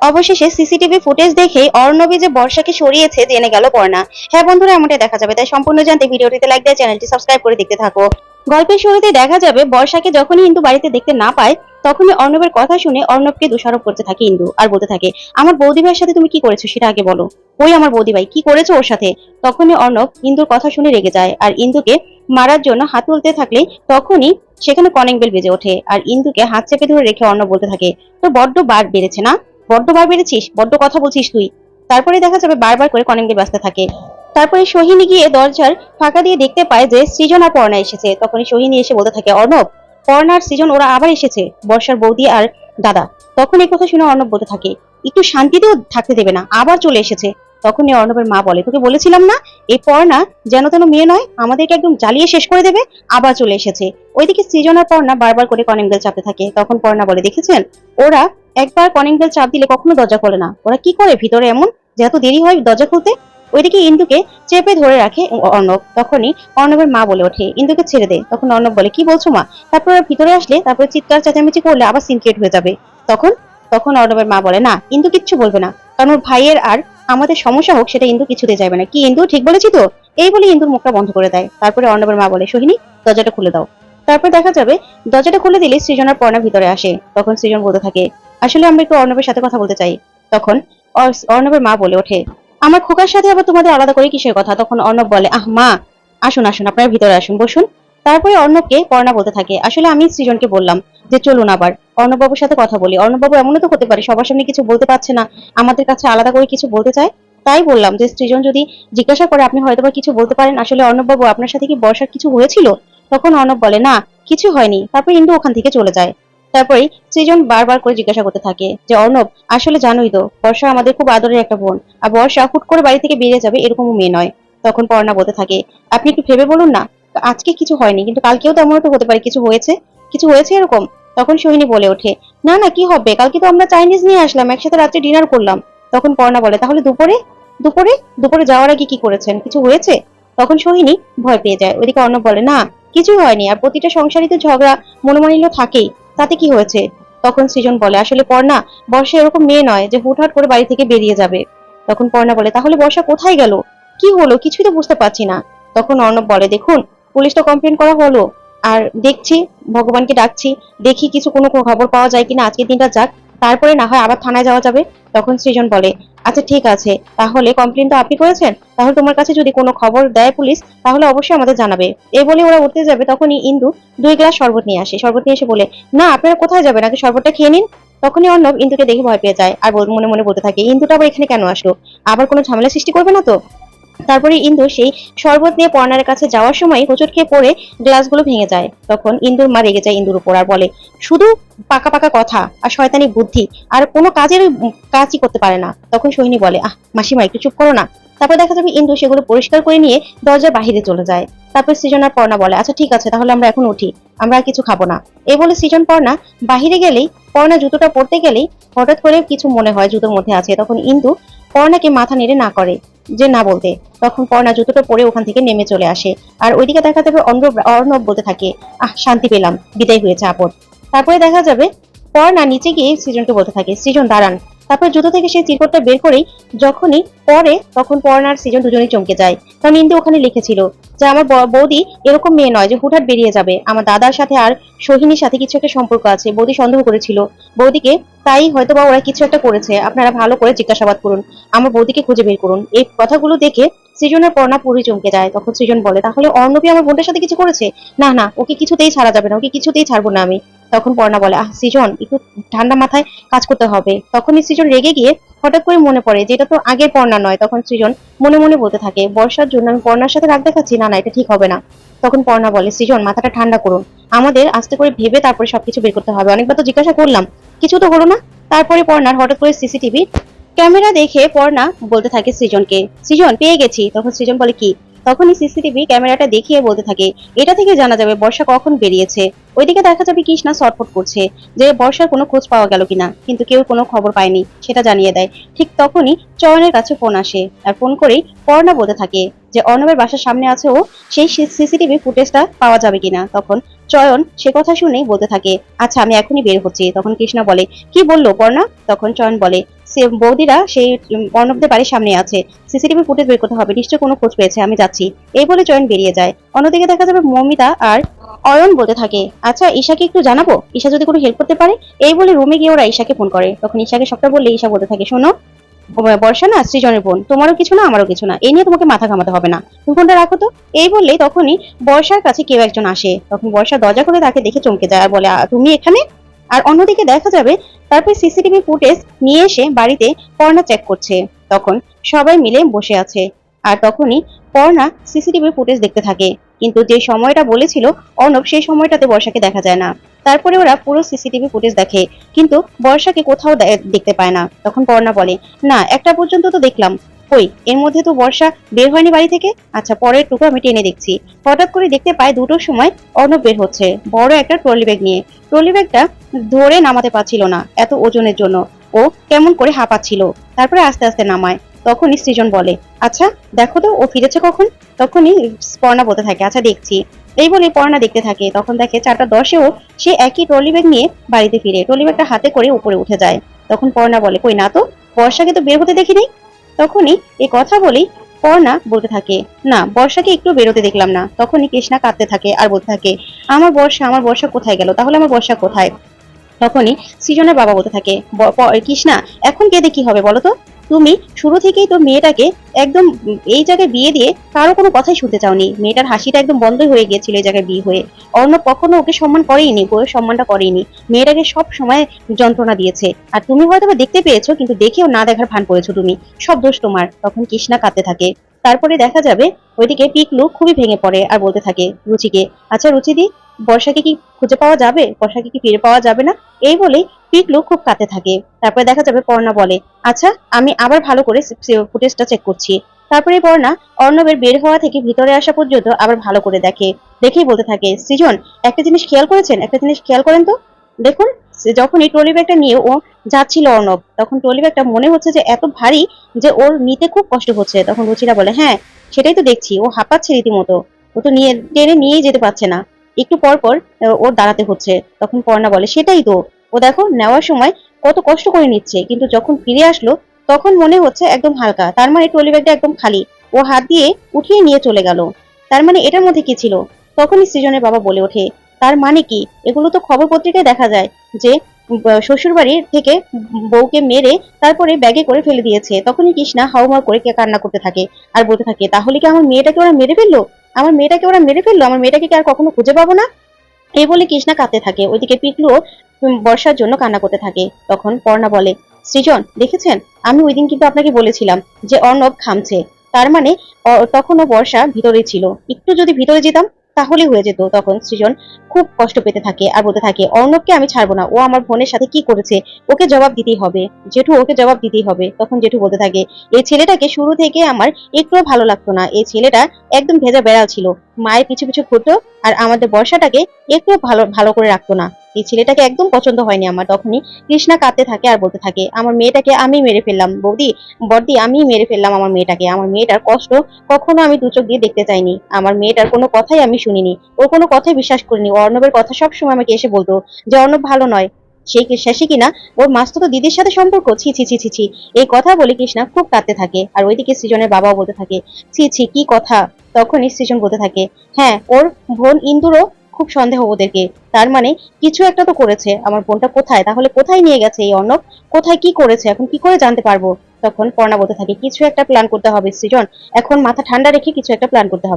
অবশেষে CCTV footage দেখেই অর্ণবী যে বর্ষাকে সরিয়েছে জেনে গেল পর্ণা। হ্যাঁ বন্ধুরা, এমনটাই দেখা যাবে। তাই সম্পূর্ণ জানতে ভিডিওটিতে লাইক দিয়ে চ্যানেলটি সাবস্ক্রাইব করে দেখতে থাকো। গল্পের শুরুতে দেখা যাবে, বর্ষাকে যখনই ইন্দু বাড়িতে দেখতে না পায়, তখনই অর্ণবের কথা শুনে অর্ণবকে দোষারোপ করতে থাকে ইন্দু আর বলতে থাকে, আমার বৌদি ভাইয়ের সাথে তুমি কি করেছ সেটা আগে বলো। ওই আমার বৌদি ভাই, কি করেছ ওর সাথে? তখনই অর্ণব ইন্দুর কথা শুনে রেগে যায় আর ইন্দুকে মারার জন্য হাত তুলতে থাকলে তখনই সেখানে কলিং বেল বেজে ওঠে আর ইন্দুকে হাত চেপে ধরে রেখে অর্ণব বলতে থাকে তো বড্ড বার বেড়েছে না? বড্ড বার বেড়েছিস বড্ড কথা বলছিস তুই। তারপরে দেখা যাবে বারবার করে কলিং বেল থাকে। তারপরে সোহিনী গিয়ে দরজার ফাঁকা দিয়ে দেখতে পায় যে সৃজন আর পর্ণা এসেছে। তখনই সোহিনী এসে বলতে থাকে, অর্ণব, পর্ণা আর সৃজন, ওরা আবার এসেছে। বর্ষার বৌদি আর দাদা। তখন এই কথা শুনে অর্ণব বলতে থাকে, একটু শান্তিতেও থাকতে দেবে না, আবার চলে এসেছে। তখনই অর্ণবের মা বলে, তোকে বলেছিলাম না এই পর্ণা যেন তেন মেয়ে নয়, আমাদেরকে একদম জ্বালিয়ে শেষ করে দেবে, আবার চলে এসেছে। ওইদিকে সৃজন আর পর্ণা বারবার করে কলিং বেল চাপতে থাকে। তখন পর্ণা বলে, দেখেছেন? ওরা একবার কলিং বেল চাপ দিলে কখনো দরজা খোলে না। ওরা কি করে ভিতরে এমন? যে এত দেরি হয় দরজা খুলতে? ওইদিকে ইন্দুকে চেপে ধরে রাখে অর্ণব। তখনই অর্ণবের মা বলে ওঠে, ইন্দুকে ছেড়ে দে। তখন অর্ণব বলে, কি বলছো মা? তারপর ভিতরে আসলে তারপরে চিৎকার, চেঁচামেচি করলে আবার সিনক্রেট হয়ে যাবে। তখন তখন অর্ণবের মা বলে, না, ইন্দু কিচ্ছু বলবে না। কারণ ওর ভাইয়ের আর আমাদের সমস্যা হোক, সেটা ইন্দু কিছুতে যাবে না। কি ইন্দু ঠিক বলেছি তো? এই বলে ইন্দুর মুখটা বন্ধ করে দেয়। তারপরে অর্ণবের মা বলে, সোহিনী, দরজাটা খুলে দাও। তারপর দেখা যাবে, দরজাটা খুলে দিলে সৃজন আর পর্ণা ভিতরে আসে। তখন সৃজন বলতে থাকে, আসলে আমরা একটু অর্ণবের সাথে কথা বলতে চাই। তখন অর্ণবের মা বলে ওঠে, আমার খোকার সাথে আবার তোমাদের আলাদা করে কিসের কথা? তখন অর্ণব বলে, আহ, মা, আসুন আসুন, আপনারা ভিতরে আসুন, বসুন। তারপরে অর্ণবকে পর্ণা বলতে থাকে, আসলে আমি সৃজনকে বললাম যে চলুন আবার, অর্ণববাবুর সাথে কথা বলি। অর্ণববাবু এমনও তো হতে পারে, সবার সামনে কিছু বলতে পারছে না, আমাদের কাছে আলাদা করে কিছু বলতে চায়। তাই বললাম যে, সৃজন যদি জিজ্ঞাসা করে আপনি হয়তো কিছু বলতে পারেন, আসলে অর্ণববাবু আপনার সাথে কি বর্ষার কিছু হয়েছিল? তখন অর্ণব বলে, না, কিছু হয়নি। তারপর ইন্দু ওখান থেকে চলে যায়। তারপরে সৃজন বারবার করে জিজ্ঞাসা করতে থাকে যে, অর্ণব, আসলে জানোই তো, বর্ষা আমাদের খুব আদরের একটা বোন, আর বর্ষা হুট করে বাড়ি থেকে বেরিয়ে যাবে এরকমও মেয়ে নয়। তখন পর্ণা বলতে থাকে, আপনি একটু ভেবে বলুন না, আজকে কিছু হয়নি, কিন্তু কালকেও তো এমন তো হতে পারে, কিছু হয়েছে? কিছু হয়েছে এরকম? তখন সোহিনী বলে ওঠে, না না, কি হবে? কালকে তো আমরা চাইনিজ নিয়ে আসলাম, একসাথে রাত্রে ডিনার করলাম। তখন পর্ণা বলে, তাহলে দুপুরে? দুপুরে? দুপুরে যাওয়ার আগে কি করেছেন? কিছু হয়েছে? তখন সোহিনী ভয় পেয়ে যায়। ওইদিকে অর্ণব বলে, না কিছুই হয়নি, আর প্রতিটা সংসারিত ঝগড়া মনোমালিন্য থাকেই, তাতে কি হয়েছে? তখন সৃজন বলে, আসলে পর্ণা, বর্ষা এরকম মেয়ে নয় যে হুটহাট করে বাড়ি থেকে বেরিয়ে যাবে। তখন পর্ণা বলে, তাহলে বর্ষা কোথায় গেল? কি হলো? কিছুই তো বুঝতে পারছি না। তখন অর্ণব বলে, দেখুন পুলিশটা কমপ্লেন করা হলো। আর দেখছি, ভগবানকে ডাকছি, দেখি কিছু কোনো খবর পাওয়া যায় কিনা, আজকের দিনটা যাক। তারপরে না হয় আবার থানায় যাওয়া যাবে, তখন সৃজন বলে আচ্ছা ঠিক আছে, তাহলে কমপ্লেন তো আপনি করেছেন, তাহলে তোমার কাছে যদি কোনো খবর দেয় পুলিশ, তাহলে অবশ্যই আমাদের জানাবে। এই বলে ওরা উঠতে যাবে, তখনই ইন্দু দুই গ্লাস শরবত নিয়ে আসে। শরবত নিয়ে এসে বলে, না, আপনারা কোথায় যাবেন? আগে শরবতটা খেয়ে নিন। তখনই অর্ণব ইন্দুকে দেখে ভয় পেয়ে যায়, আর মনে মনে বলতে থাকে, ইন্দুটা আবার এখানে কেন আসলো? আবার কোনো ঝামেলা সৃষ্টি করবে না তো? তারপরে ইন্দু সেই শরবত নিয়ে পর্ণার কাছে যাওয়ার সময় হোঁচট খেয়ে পড়ে গ্লাসগুলো ভেঙে যায়। তখন ইন্দুর মা রেগে যায় ইন্দুর উপর আর বলে, শুধু পাকা পাকা কথা আর শয়তানি বুদ্ধি আর কোনো কাজের কাজই করতে পারে না। তখন সোহিনী বলে, আহ, মাসিমা, একটু চুপ করো না। তারপর দেখা যাবে ইন্দু সেগুলো পরিষ্কার করে নিয়ে দরজার বাহিরে চলে যায়। তারপর সৃজন আর পর্ণা বলে আচ্ছা ঠিক আছে, তাহলে আমরা এখন উঠি। আমরা কিছু খাব না। এই বলে সৃজন পর্ণা বাহিরে গেলেই পর্ণা জুতোটা পরতে গেলেই হঠাৎ করে কিছু মনে হয় জুতোর মধ্যে আছে। তখন ইন্দু পর্ণাকে মাথা নেড়ে না করে। যে না বলতে, তখন পর্ণা জুতোটা পরে ওখান থেকে নেমে চলে আসে। আর ওইদিকে দেখা যাবে অর্ণব অর্ণব বলতে থাকে, আহ, শান্তি পেলাম, বিদায় হয়েছে আপদ তারপরে দেখা যাবে পর্ণা নিচে গিয়ে সৃজনকে বলতে থাকে, সৃজন, দাঁড়ান। তারপর জুতো থেকে সেই চিরকটটা বের করেই যখনই পরে, তখন পর্ণা আর সৃজন দুজনেই চমকে যায়। কারণ ইন্দু ওখানে লিখেছিল যে, আমার বৌদি এরকম মেয়ে নয় যে হুটহাট বেরিয়ে যাবে। আমার দাদার সাথে আর সোহিনীর সাথে কিছু একটা সম্পর্ক আছে। বৌদি সন্দেহ করেছিল। বৌদিকে তাই হয়তো বা ওরা কিছু একটা করেছে। আপনারা ভালো করে জিজ্ঞাসাবাদ করুন। আমার বৌদিকে খুঁজে বের করুন। এই কথাগুলো দেখে সৃজনের পর্ণা পুরি চমকে যায়। তখন সৃজন বলে, তাহলে অর্ণবী আমার বোনটার সাথে কিছু করেছে? না না, ওকে কিছুতেই ছাড়া যাবে না। ওকে কিছুতেই ছাড়বো না আমি। তখন পর্ণা বলে, আহ, সৃজন, একটু ঠান্ডা মাথায় কাজ করতে হবে। তখনই সৃজন রেগে গিয়ে হঠাৎ করে মনে পড়ে যে এটা তো আগের পর্ণা নয়। তখন সৃজন মনে মনে বলতে থাকে, বর্ষার জন্য আমি পর্ণার সাথে রাগ দেখাচ্ছি? না না, এটা ঠিক হবে না। তখন পর্ণা বলে, সৃজন, মাথাটা ঠান্ডা করুন। আমাদের আস্তে করে ভেবে তারপরে সবকিছু বের করতে হবে। অনেকবার তো জিজ্ঞাসা করলাম, কিছু তো হলো না? তারপরে পর্ণার হঠাৎ করে সিসিটিভি ক্যামেরা দেখে পর্ণা বলতে থাকে সৃজনকে, সৃজন, পেয়ে গেছি। তখন সৃজন বলে, কি? তখনই সিসিটিভি ক্যামেরাটা দেখিয়ে বলতে থাকে, এটা থেকে জানা যাবে বর্ষা কখন বেরিয়েছে। ওইদিকে দেখা যাবে কৃষ্ণা সটফট করছে যে বর্ষার কোনো খোঁজ পাওয়া গেল কিনা, কিন্তু কেউ কোনো খবর পায়নি, সেটা জানিয়ে দেয়। ঠিক তখনই চয়নের কাছে ফোন আসে আর ফোন করেই পর্ণা বলতে থাকে যে অর্ণবের বাসার সামনে আছে ও, সেই সিসিটিভি ফুটেজটা পাওয়া যাবে কিনা। তখন চয়ন, সে কথা শুনেই বলতে থাকে আচ্ছা আমি এখনই বের হচ্ছি। তখন কৃষ্ণা বলে, কি বলল পর্ণা তখন চয়ন বলে, সে বৌদিরা সেই অর্ণবদের বাড়ির সামনে আছে। সিসিটিভি ফুটেজ বের করতে হবে নিশ্চয় কোনো খোঁজ পেয়েছে, আমি যাচ্ছি। এই বলে চয়ন বেরিয়ে যায়। অন্যদিকে দেখা যাবে মমিতা আর অয়ন বলতে থাকে আচ্ছা ঈশাকে একটু জানাব? ঈশা যদি কোনো হেল্প করতে পারে? এই বলে রুমে গিয়ে ওরা ঈশাকে ফোন করে। তখন ঈশাকে সবটা বললে ঈশা বলতে থাকে, শোনো বর্ষা না, সৃজনের বোন। তোমারও কিছু না, আমারও কিছু না। এই নিয়ে তোমাকে মাথা ঘামাতে হবে না। তুমি ফোনটা রাখো তো। এই বললে তখনই বর্ষার কাছে কেউ একজন আসে। তখন বর্ষা দরজা করে তাকে দেখে চমকে যায় আর বলে তুমি এখানে? আর অন্যদিকে দেখা যাবে তারপর সিসিটিভি ফুটেজ নিয়ে এসে বাড়িতে পর্ণা চেক করছে। তখন সবাই মিলে বসে আছে। আর তখনই পর্ণা সিসিটিভি ফুটেজ দেখতে থাকে। কিন্তু যে সময়টা বলেছিল, অর্ণব সেই সময়টাতে বর্ষাকে দেখা যায় না। তারপরে ওরা পুরো সিসিটিভি ফুটেজ দেখে, কিন্তু বর্ষাকে কোথাও দেখতে পায় না। তখন পর্ণা বলে, না, একটা পর্যন্ত তো দেখলাম। কই, এর মধ্যে তো বর্ষা বের হয়নি বাড়ি থেকে? আচ্ছা পরের টুকু আমি টেনে দেখছি। হঠাৎ করে দেখতে পাই দুটোর সময় অর্ণব বের হচ্ছে, বড় একটা ট্রলি ব্যাগ নিয়ে। ট্রলি ব্যাগটা ধরে নামাতে পারছিল না, এত ওজনের জন্য। ও কেমন করে হাঁপাচ্ছিল। তারপরে আস্তে আস্তে নামায়। তখনই সৃজন বলে আচ্ছা দেখো তো, ও ফিরেছে কখন? তখনই পর্ণা বলতে থাকে আচ্ছা দেখছি। এই বলে পর্ণা দেখতে থাকে, তখন দেখে চারটা দশেও সে একই ট্রলি ব্যাগ নিয়ে বাড়িতে ফিরে, ট্রলি ব্যাগটা হাতে করে উপরে উঠে যায়। তখন পর্ণা বলে, কই না তো, বর্ষাকে তো বের হতে দেখিনি? তখনই এই কথা বলেই পর্ণা বলতে থাকে, না, বর্ষাকে একটু বেরোতে দেখলাম না। তখনই কৃষ্ণা কাঁদতে থাকে আর বলতে থাকে, আমার বর্ষা আমার বর্ষা কোথায় গেল? তাহলে আমার বর্ষা কোথায়? তখনই সৃজনের বাবা বলতে থাকে, "ব- কৃষ্ণা, এখন কেঁদে কি হবে বলো তো? তুমি শুরু থেকেই তো মেয়েটাকে একদম এই জায়গায় বিয়ে দিয়ে কারও কোনো কথাই শুনতে চাওনি। মেয়েটার হাসিটা একদম বন্ধই হয়ে গিয়েছিল এই জায়গায় বিয়ে হয়ে। অর্ণব কখনো ওকে সম্মান করেইনি, বউয়ের সম্মানটা করেইনি। মেয়েটাকে সব সময় যন্ত্রণা দিয়েছে। আর তুমি হয়তো বা দেখতে পেয়েছ, কিন্তু দেখেও না দেখার ভান করেছ তুমি। সব দোষ তোমার। তখন কৃষ্ণা কাঁদতে থাকে। তারপরে দেখা যাবে ওইদিকে পিকলু খুবই ভেঙে পড়ে আর বলতে থাকে রুচিকে আচ্ছা রুচিদি, বর্ষাকে কি খুঁজে পাওয়া যাবে? বর্ষাকে কি ফিরে পাওয়া যাবে না? এই বলেই পিকলু খুব কাঁদতে থাকে। তারপরে দেখা যাবে পর্ণা বলে আচ্ছা আমি আবার ভালো করে ফুটেজটা চেক করছি। তারপরে পর্ণা অর্ণবের বের হওয়া থেকে ভিতরে আসা পর্যন্ত আবার ভালো করে দেখে, দেখেই বলতে থাকে, সৃজন, একটা জিনিস খেয়াল করেছেন? একটা জিনিস খেয়াল করেন তো? দেখুন যখন এই ট্রলি ব্যাগটা নিয়ে ও যাচ্ছিল অর্ণব, তখন ট্রলি ব্যাগটা মনে হচ্ছে যে এত ভারী যে ওর নিতে খুব কষ্ট হচ্ছে। তখন রুচিরা বলে হ্যাঁ সেটাই তো দেখছি, ও হাঁপাচ্ছে রীতিমতো। ও তো নিয়ে, টেনে নিয়েই যেতে পারছে না। একটু পর পর ওর দাঁড়াতে হচ্ছে। তখন পর্ণা বলে, সেটাই তো। ও দেখো নেওয়ার সময় কত কষ্ট করে নিচ্ছে। কিন্তু যখন ফিরে আসলো, তখন মনে হচ্ছে একদম হালকা। তার মানে ট্রলি ব্যাগটা একদম খালি। ও হাত দিয়ে উঠিয়ে নিয়ে চলে গেল। তার মানে এটার মধ্যে কি ছিল? তখনই সৃজনের বাবা বলে ওঠে, তার মানে কি? এগুলো তো খবর পত্রিকায় দেখা যায় যে শ্বশুর বাড়ির থেকে বউকে মেরে তারপরে ব্যাগে করে ফেলে দিয়েছে। তখনই কৃষ্ণা হাউমাউ করে কান্না করতে থাকে আর বলতে থাকে, তাহলে কি আমার মেয়েটাকে ওরা মেরে ফেলল? আমার মেয়েটাকে ওরা মেরে ফেলল? আমার মেয়েটাকে কি আর কখনো খুঁজে পাবো না? এই বলে কৃষ্ণা কাঁদতে থাকে। ওইদিকে পিকলুও বর্ষার জন্য কান্না করতে থাকে। তখন পর্ণা বলে, সৃজন, দেখেছেন? আমি ওই দিন কিন্তু আপনাকে বলেছিলাম যে অর্ণব খামছে। তার মানে তখনও বর্ষা ভিতরে ছিল। একটু যদি ভিতরে যেতাম, তাহলে হয়ে যেত। তখন সৃজন খুব কষ্ট পেতে থাকে আর বলতে থাকে, অর্ণবকে আমি ছাড়বো না। ও আমার বোনের সাথে কি করেছে? ওকে জবাব দিতেই হবে। জেঠু, ওকে জবাব দিতেই হবে। তখন জেঠু বলতে থাকে এই ছেলেটাকে শুরু থেকে আমার একটুও ভালো লাগতো না। এই ছেলেটা একদম ভেজা বেড়াল ছিল। মায়ের পিছু পিছু ঘুরতো আর আমাদের বর্ষাটাকে একটু ভালো ভালো করে রাখতো না। এই ছেলেটাকে একদম পছন্দ হয়নি আমার তখনই। কৃষ্ণা কাঁদতে থাকে আর বলতে থাকে, আমার মেয়েটাকে আমি মেরে ফেললাম, বৌদি। বর্দি, আমি মেরে ফেললাম আমার মেয়েটাকে। আমার মেয়েটার কষ্ট কখনো আমি দু চোখ দিয়ে দেখতে চাইনি। আমার মেয়েটার কোনো কথাই আমি শুনিনি। ওর কোনো কথাই বিশ্বাস করিনি। অর্ণবের কথা সবসময় আমাকে এসে বলতো যে, অর্ণব ভালো নয়। সেই কি- শেষে কিনা? ওর মাস্তুতো দিদির সাথে সম্পর্ক? ছি ছি ছি ছি ছি। এই কথা বলে কৃষ্ণা খুব কাঁদতে থাকে। আর ওইদিকে সৃজনের বাবাও বলতে থাকে, ছি ছি, কি কথা? তখনই সৃজন বলতে থাকে হ্যাঁ ওর বোন ইন্দুরও খুব সন্দেহ ওদেরকে। তার মানে কিছু একটা তো করেছে। আমার বোনটা কোথায়? তাহলে কোথায় নিয়ে গেছে এই অর্ণব? কোথায় কি করেছে? এখন কি করে জানতে পারব? তখন পর্ণা বলতে থাকে, কিছু একটা প্ল্যান করতে হবে সৃজন। এখন মাথা ঠান্ডা রেখে কিছু একটা প্ল্যান করতে হবে।